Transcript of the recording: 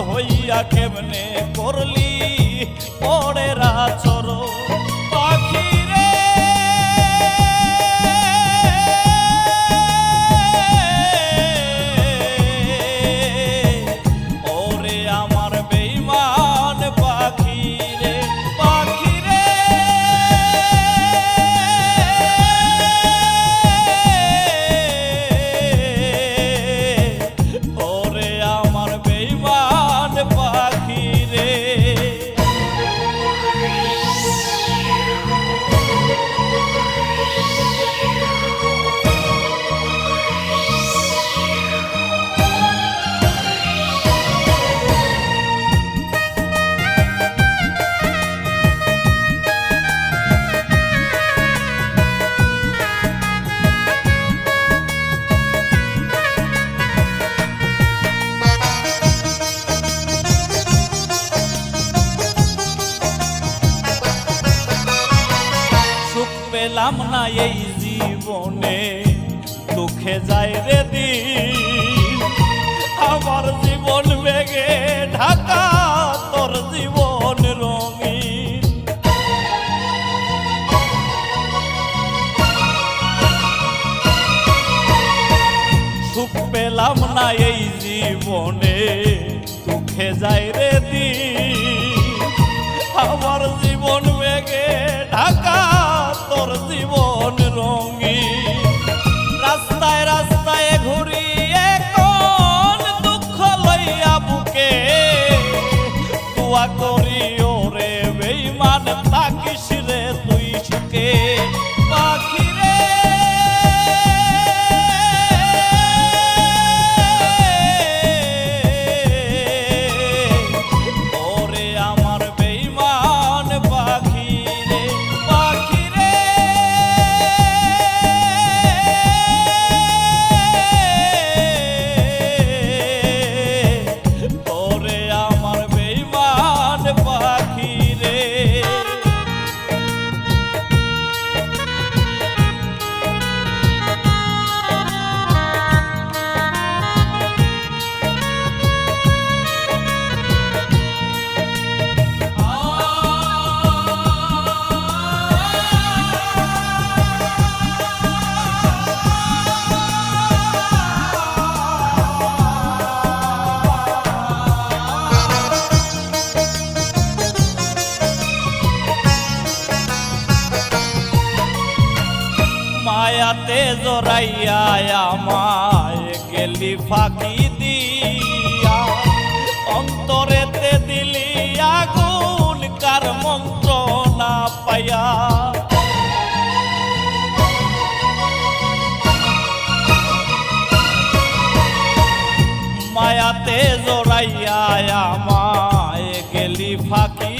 হইয়া কেমনে করলি? পরে রাছো এই জীবনে, দুঃখে যায় রে দিন। আমার জীবন বেগে ঢাকা, তোর জীবন রঙিন। সুখ পেলাম না এই জীবনে, দুঃখে যায় রে মায়াতে জড়াইয়া আমায় গেলি ফাঁকি দিয়া। অন্তরেতে দিলি আগুন, কার মন্ত্র না পায়া মায়াতে জড়াইয়া আমায় গেলি ফাঁকি